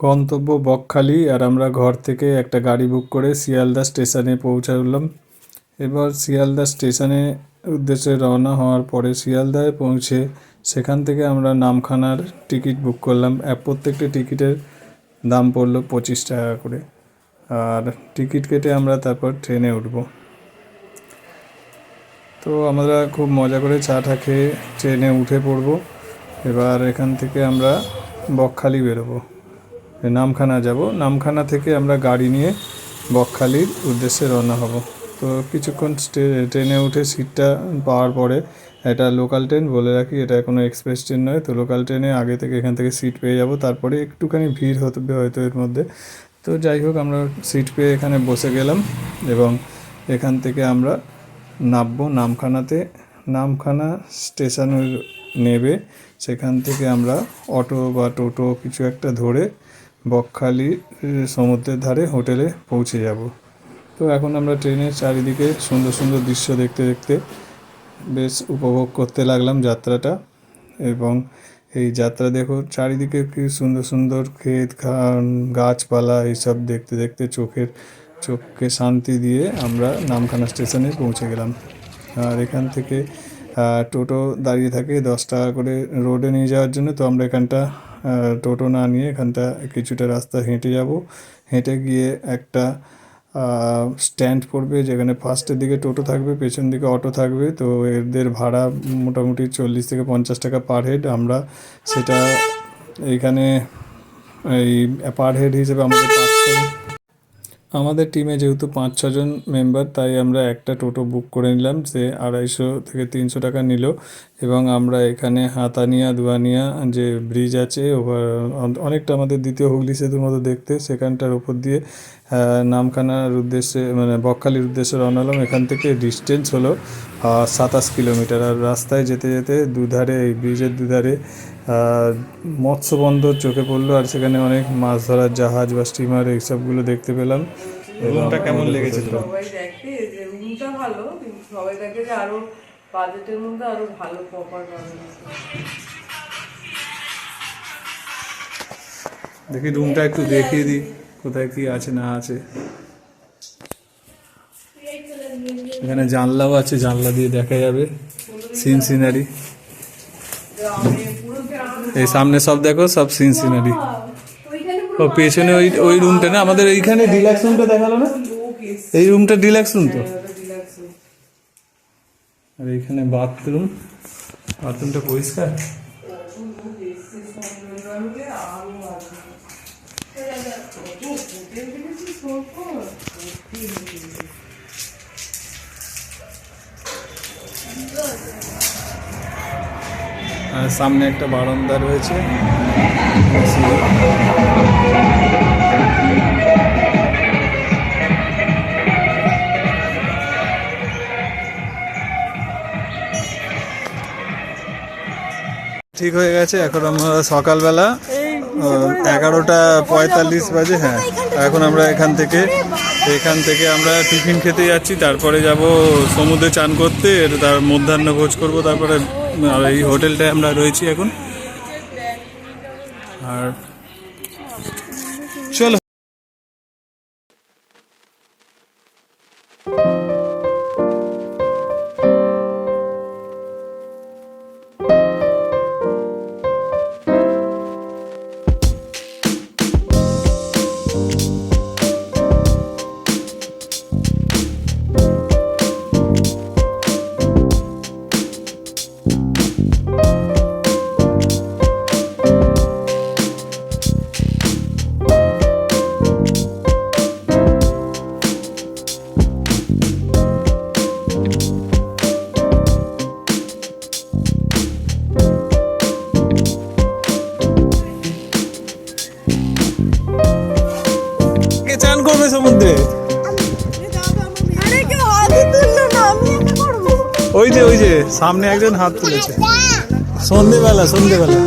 গন্তব্য বকখালি আর আমরা ঘর থেকে একটা গাড়ি বুক করে শিয়ালদা স্টেশনে পৌঁছালাম। এবার শিয়ালদা স্টেশনে উদ্দেশ্যে রওনা হওয়ার পরে শিয়ালদায় পৌঁছে সেখান থেকে আমরা নামখানার টিকিট বুক করলাম। প্রত্যেকটা টিকিটের দাম পড়ল পঁচিশ টাকা করে। আর টিকিট কেটে আমরা তারপর ট্রেনে উঠবো। তো আমরা খুব মজা করে চা টা খেয়ে ট্রেনে উঠে পড়ব। এবার এখান থেকে আমরা বকখালি বেরোবো। নামখানা যাব। নামখানা থেকে আমরা গাড়ি নিয়ে বকখালির উদ্দেশ্যে রওনা হব। তো কিছুক্ষণ ট্রেনে উঠে সিটটা পাওয়ার পরে এটা লোকাল ট্রেন বলে রাখি, এটা কোনো এক্সপ্রেস ট্রেন নয়। তো লোকাল ট্রেনে আগে থেকে এখান থেকে সিট পেয়ে যাব। তারপরে একটুখানি ভিড় হতে, হয়তো এর মধ্যে। তো যাই হোক, আমরা সিট পেয়ে এখানে বসে গেলাম এবং এখান থেকে আমরা নামবো। নামখানাতে, নামখানা স্টেশন নেবে। সেখান থেকে আমরা অটো বা টোটো কিছু একটা ধরে বকখালি সমুদ্রের ধারে হোটেলে পৌঁছে যাব। তো এখন আমরা ট্রেনের চারিদিকে সুন্দর সুন্দর দৃশ্য দেখতে দেখতে বেশ উপভোগ করতে লাগলাম যাত্রাটা এবং এই যাত্রা দেখো চারিদিকে কি সুন্দর সুন্দর ক্ষেত খান গাছপালা এইসব দেখতে দেখতে চোখের, চোখকে শান্তি দিয়ে আমরা নামখানা স্টেশনে পৌঁছে গেলাম। আর এখান থেকে টোটো দাঁড়িয়ে থাকে দশ টাকা করে রোডে নিয়ে যাওয়ার জন্য। তো আমরা এখানটা টোটো না নিয়ে এখানটা কিছুটা রাস্তা হেঁটে যাব। হেঁটে গিয়ে একটা স্ট্যান্ড পড়বে যেখানে ফার্স্টের দিকে টোটো থাকবে, পেছন দিকে অটো থাকবে। তো এদের ভাড়া মোটামুটি চল্লিশ থেকে পঞ্চাশ টাকা পার হেড আমরা সেটা এইখানে এই পার হেড হিসেবে আমাদের আমাদের টিমে যেহেতু পাঁচ ছজন মেম্বার তাই আমরা একটা টোটো বুক করে নিলাম। সে আড়াইশো থেকে তিনশো টাকা নিল। এবং আমরা এখানে হাতানিয়া দুয়ানিয়া যে ব্রিজ আছে ওভার অনেকটা আমাদের দ্বিতীয় হুগলি সেতুর মতো দেখতে। সেখানটার উপর দিয়ে নামখানার উদ্দেশ্যে মানে বকখালির উদ্দেশ্যে রওনা হলাম। এখান থেকে ডিস্টেন্স হলো সাতাশ কিলোমিটার। আর রাস্তায় যেতে যেতে দুধারে এই ব্রিজের দুধারে মৎস্য বন্দর চোখে পড়ল। আর সেখানে অনেক মাছ ধরার জাহাজ বা স্টিমার এইসবগুলো দেখতে পেলাম। রুমটা কেমন লেগেছে সবাই দেখে যে রুমটা ভালো সবাই দেখে যে আরও বাজেটের মধ্যে আরও ভালো প্রপার পাবে। দেখি রুমটা একটু দেখিয়ে দিই, কোথায় কি আছে না আছে। এখানে জানলাও আছে, জানলা দিয়ে দেখা যাবে সিন সিনারি এই সামনে সব দেখো, সব সিন সিনারি ও, পেছনে ওই ওই রুমটা না, আমাদের এইখানে ডিলাক্স রুমটা দেখাল না? এই রুমটা ডিলাক্স রুম তো? আর এইখানে বাথরুম। বাথরুমটা পরিষ্কার? আর সামনে একটা বারান্দা রয়েছে। ঠিক হয়ে গেছে। এখন আমরা সকালবেলা এগারোটা পঁয়তাল্লিশ বাজে হ্যাঁ। এখন আমরা এখান থেকে এখান থেকে আমরা টিফিন খেতে যাচ্ছি। তারপরে যাব সমুদ্রে চান করতে তার মধ্যাহ্ন ভোজ করব। তারপরে আর এই হোটেলটায় আমরা রয়েছি এখন। আর সামনে একজন হাত তুলেছে। সন্ধেবেলা সন্ধেবেলা।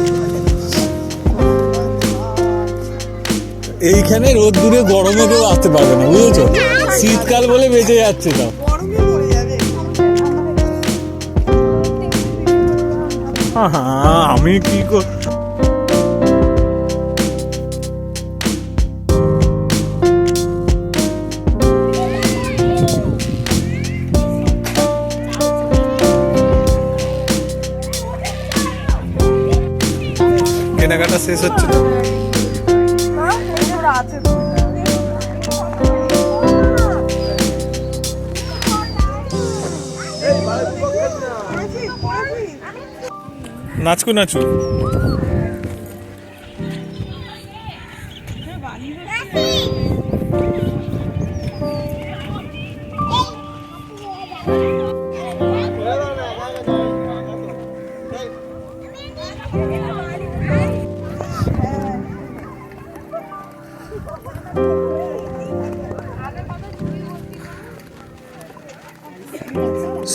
এইখানে রোদ দূরে গরমে কেউ আসতে পারবে না বুঝেছ? শীতকাল বলে বেঁচে যাচ্ছে তাও। আমি কি কর শেষ হচ্ছে না নাচকু নাচু।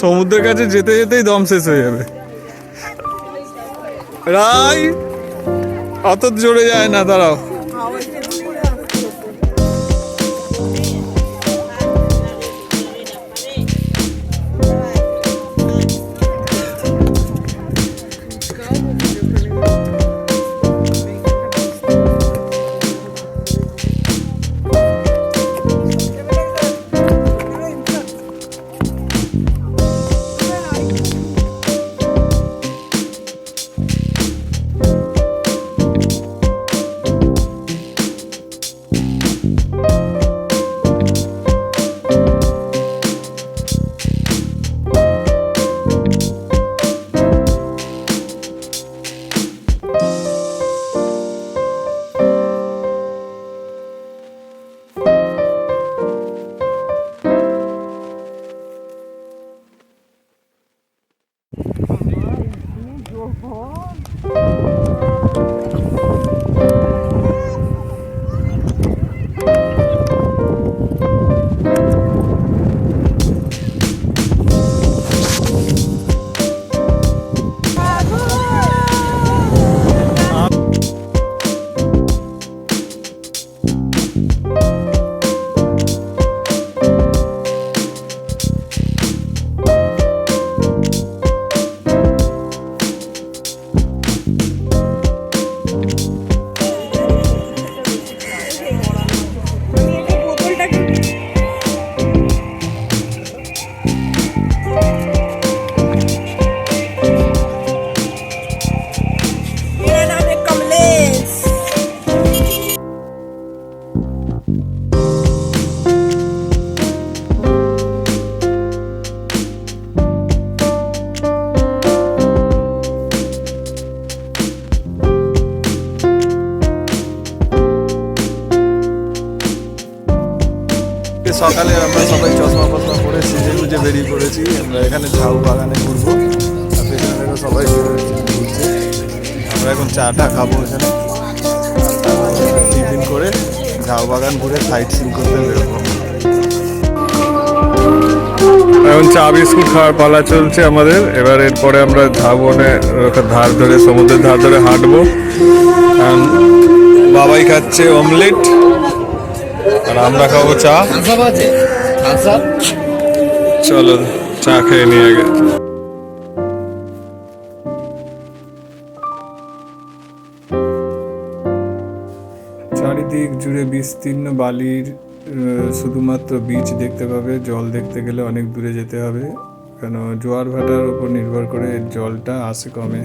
সমুদ্রের কাছে যেতে যেতেই দম শেষ হয়ে যাবে। রাই অত জোরে যায় না দাঁড়াও। সকালে আমরা সবাই চশমা ফশমা পরে সেজে গুজে বেরিয়ে পড়েছি। আমরা এখানে ঝাউ বাগানে ঘুরবো। আর সবাই ঘুরছে। আমরা এখন চাটা খাব এখানে। টিফিন করে ঝাউ বাগান ঘুরে সাইট সিন করতে বেরোবো। এখন চা, বিস্কুট খাওয়ার পালা চলছে আমাদের। এবার এরপরে আমরা ঝাউবনে ধার ধরে, সমুদ্রের ধার ধরে হাঁটবো। বাবাই খাচ্ছে অমলেট আর আমরা খাব চা। চলো, চা খেয়ে নিয়ে আগে। চারিদিক জুড়ে বিস্তীর্ণ বালির শুধুমাত্র বীজ দেখতে পাবে। জল দেখতে গেলে অনেক দূরে যেতে হবে। কেন জোয়ার ভাটার উপর নির্ভর করে জলটা আসে কমে।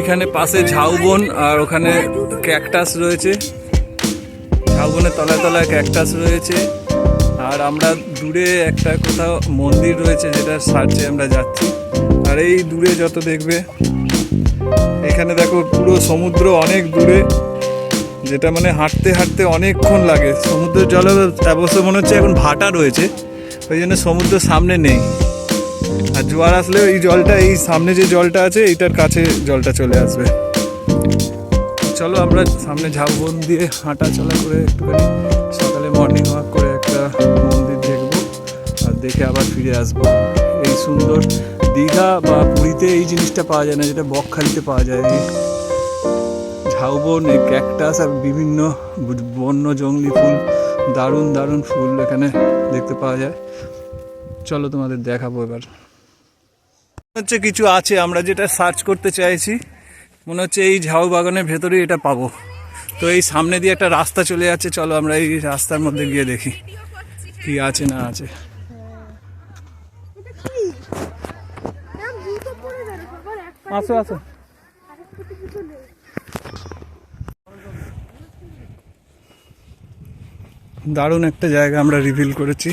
এখানে পাশে ঝাউবন আর ওখানে ক্যাকটাস রয়েছে। ঝাউবনের তলায় তলায় ক্যাকটাস রয়েছে। আর আমরা দূরে একটা কোথাও মন্দির রয়েছে যেটা সার্চে আমরা যাচ্ছি। আর এই দূরে যত দেখবে, এখানে দেখো পুরো সমুদ্র অনেক দূরে, যেটা মানে হাঁটতে হাঁটতে অনেকক্ষণ লাগে। সমুদ্রের জলে অবশ্য মনে হচ্ছে এখন ভাটা রয়েছে, ওই জন্য সমুদ্র সামনে নেই। আর জোয়ার আসলে এই জলটা, এই সামনে যে জলটা আছে, এইটার কাছে জলটা চলে আসবে। চলো আমরা সামনে ঝাউবন দিয়ে হাঁটা চলা করে একটুখানি সকালে মর্নিং ওয়াক করে একটা মন্দির দেখব আর দেখে আবার ফিরে আসব। এই সুন্দর দীঘা বা পুরীতে এই জিনিসটা পাওয়া যায় না, যেটা বকখালিতে পাওয়া যায়। ঝাউবন এই ক্যাকটাস আর বিভিন্ন বন্য জঙ্গলি ফুল, দারুণ দারুণ ফুল এখানে দেখতে পাওয়া যায়। চলো তোমাদের দেখাবো এবার। হচ্ছে কিছু আছে আমরা যেটা সার্চ করতে চাইছি মনে হচ্ছে এই ঝাউ বাগানের ভেতরেই এটা পাবো। তো এই সামনে দিয়ে একটা রাস্তা চলে যাচ্ছে চলো আমরা এই রাস্তার মধ্যে গিয়ে দেখি কি আছে না আছে। দারুণ একটা জায়গা আমরা রিভিল করেছি।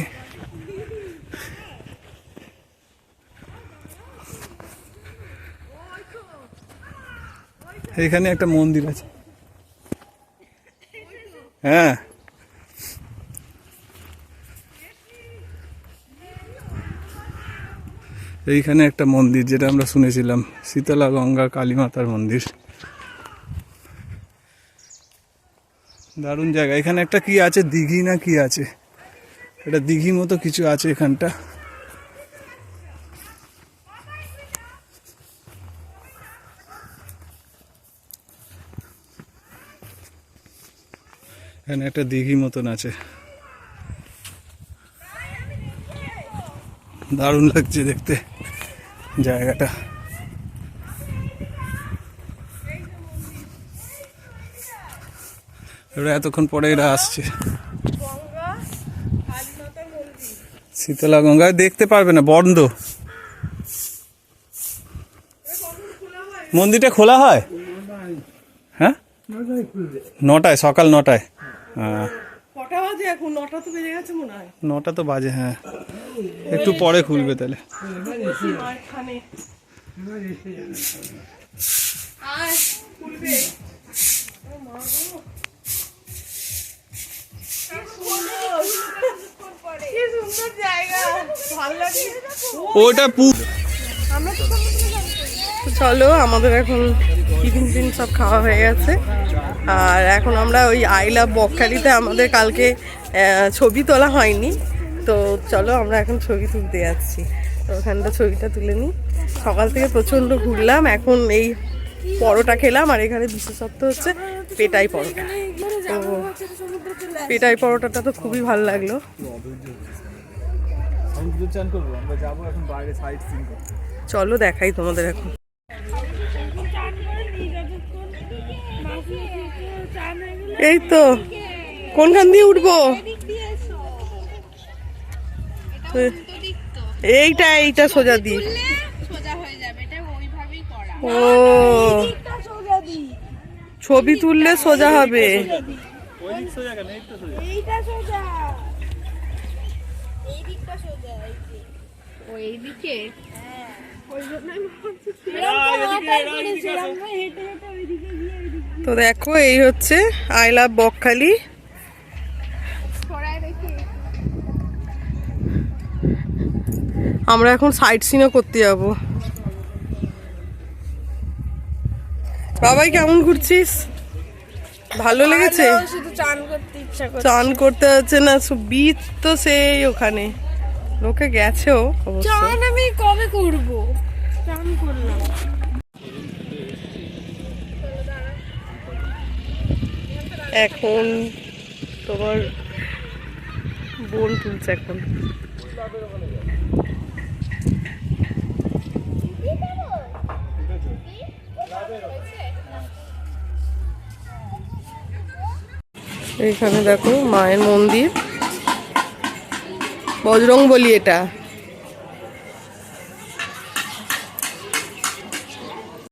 এখানে একটা মন্দির আছে। হ্যাঁ। এইখানে একটা মন্দির যেটা আমরা শুনেছিলাম, শীতলা গঙ্গা কালী মাতার মন্দির। দারুণ জায়গা। এখানে একটা কি আছে? দিঘি না কি আছে? এটা দিঘি মতো কিছু আছে এখানটা। এখানে একটা দিঘি মতন আছে। দারুণ লাগছে দেখতে জায়গাটা। এরা এতক্ষণ পরে এরা আসছে। শীতলা গঙ্গা দেখতে পারবে না, বন্ধ। মন্দিরটা খোলা হয় হ্যাঁ? নটায় সকাল নটায়। হ্যাঁ। কটা বাজে এখন? নটা তো বেজে গেছে হয়। নটা তো বাজে হ্যাঁ। একটু পরে খুলবে তাহলে। ওটা পু তো চলো আমাদের এখন টিফিন টিফিন সব খাওয়া হয়ে গেছে। আর এখন আমরা ওই আই লাভ বকখালিতে আমাদের কালকে ছবি তোলা হয়নি। তো চলো আমরা এখন ছবি তুলতে যাচ্ছি। তো ওখানটা ছবিটা তুলে নিই। সকাল থেকে প্রচণ্ড ঘুরলাম। এখন এই পরোটা খেলাম আর এখানে বিশেষত্ব হচ্ছে পেটাই পরোটা। তো পেটাই পরোটাটা তো খুবই ভালো লাগল। চলো দেখাই তোমাদের এখন। এই তো কোনখান দিয়ে উঠবো? এইটা এইটা সোজা দি সোজা হয়ে যাবে এটা ওইভাবেই করা ও। ছবি তুললে সোজা হবে। এইটা সোজা এই দিকটা সোজা। এই যে। ও এইদিকে? তো দেখো এই হচ্ছে আই লাভ বকখালি। আমরা এখন সাইট সিনও করতে যাব। বাবাই কেমন ঘুরছিস? ভালো লেগেছে? চান করতে হচ্ছে না বিচ তো সেই ওখানে। লোকে গেছেও অবশ্য। চান আমি কবে করব? করলাম। এখন তোমার বোন তুলছে এখন। এখানে দেখো মায়ের মন্দির। বজরং বলি এটা।